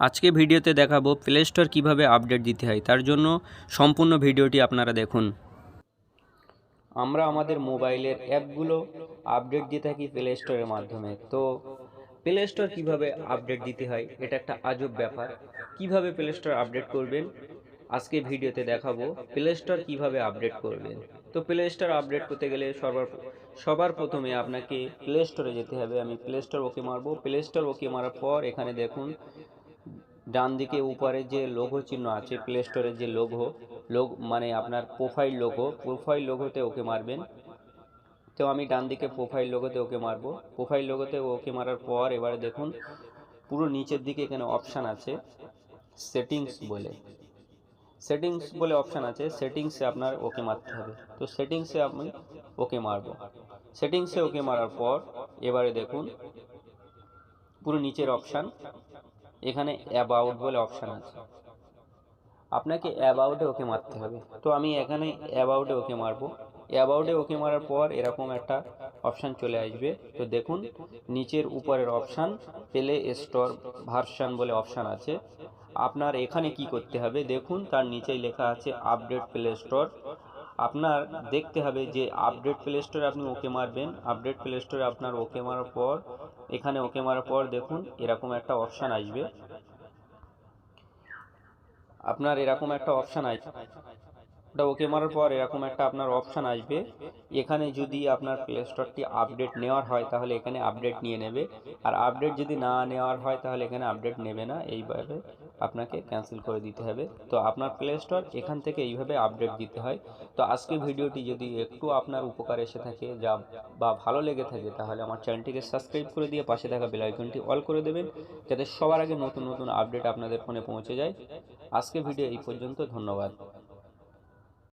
আজকে ভিডিওতে দেখাবো প্লে স্টোর কীভাবে আপডেট দিতে হয়, তার জন্য সম্পূর্ণ ভিডিওটি আপনারা দেখুন। আমরা আমাদের মোবাইলের অ্যাপগুলো আপডেট দিয়ে থাকি প্লে স্টোরের মাধ্যমে। তো প্লে স্টোর কীভাবে আপডেট দিতে হয়, এটা একটা আজব ব্যাপার। কীভাবে প্লে স্টোর আপডেট করবেন, আজকে ভিডিওতে দেখাবো প্লে স্টোর কীভাবে আপডেট করবেন। তো প্লে স্টোর আপডেট করতে গেলে সবার সবার প্রথমে আপনাকে প্লে স্টোরে যেতে হবে। আমি প্লে স্টোর ওকে মারবো। প্লে স্টোর ওকে মারার পর এখানে দেখুন ডান দিকে উপরে যে লোগো চিহ্ন আছে প্লে স্টোরের যে লোগো, লোগ মানে আপনার প্রোফাইল লোগো প্রোফাইল লোগোতে ওকে মারবেন। তো আমি ডান দিকে প্রোফাইল লোগোতে ওকে মারবো। প্রোফাইল লোগোতে ওকে মারার পর এবারে দেখুন, পুরো নিচের দিকে এখানে অপশান আছে সেটিংস বলে। সেটিংস বলে অপশান আছে সেটিংসে আপনার ওকে মারতে হবে। তো সেটিংসে আমি ওকে মারবো। সেটিংসে ওকে মারার পর এবারে দেখুন, পুরো নিচের অপশান এখানে অ্যাবাউট বলে অপশান আছে। আপনাকে অ্যাবাউটে ওকে মারতে হবে। তো আমি এখানে অ্যাবাউটে ওকে মারবো। অ্যাবাউটে ওকে মারার পর এরকম একটা অপশান চলে আসবে। তো দেখুন, নিচের উপরের অপশান প্লে স্টোর ভার্সান বলে অপশান আছে। আপনার এখানে কি করতে হবে? দেখুন, তার নিচেই লেখা আছে আপডেট প্লে স্টোর আপনার দেখতে হবে যে আপডেট প্লে স্টোরে আপনি ওকে মারবেন। আপডেট প্লে স্টোরে আপনার ওকে মারার পর এখানে ওকে মারার পর দেখুন, এরকম একটা অপশান আসবে। আপনার এরকম একটা অপশান আসবে ওটা ওকে মারার পর এরকম একটা আপনার অপশান আসবে। এখানে যদি আপনার প্লে স্টোরটি আপডেট নেওয়ার হয়, তাহলে এখানে আপডেট নিয়ে নেবে। আর আপডেট যদি না নেওয়ার হয়, তাহলে এখানে আপডেট নেবে না। এইভাবে আপনাকে ক্যান্সেল করে দিতে হবে। তো আপনার প্লে স্টোর এখান থেকে এইভাবে আপডেট দিতে হয়। তো আজকে ভিডিওটি যদি একটু আপনার উপকার এসে থাকে যা বা ভালো লেগে থাকে, তাহলে আমার চ্যানেলটিকে সাবস্ক্রাইব করে দিয়ে পাশে থাকা বেল আইকনটি অল করে দেবেন, যাতে সবার আগে নতুন নতুন আপডেট আপনাদের ফোনে পৌঁছে যায়। আজকে ভিডিও এই পর্যন্ত, ধন্যবাদ।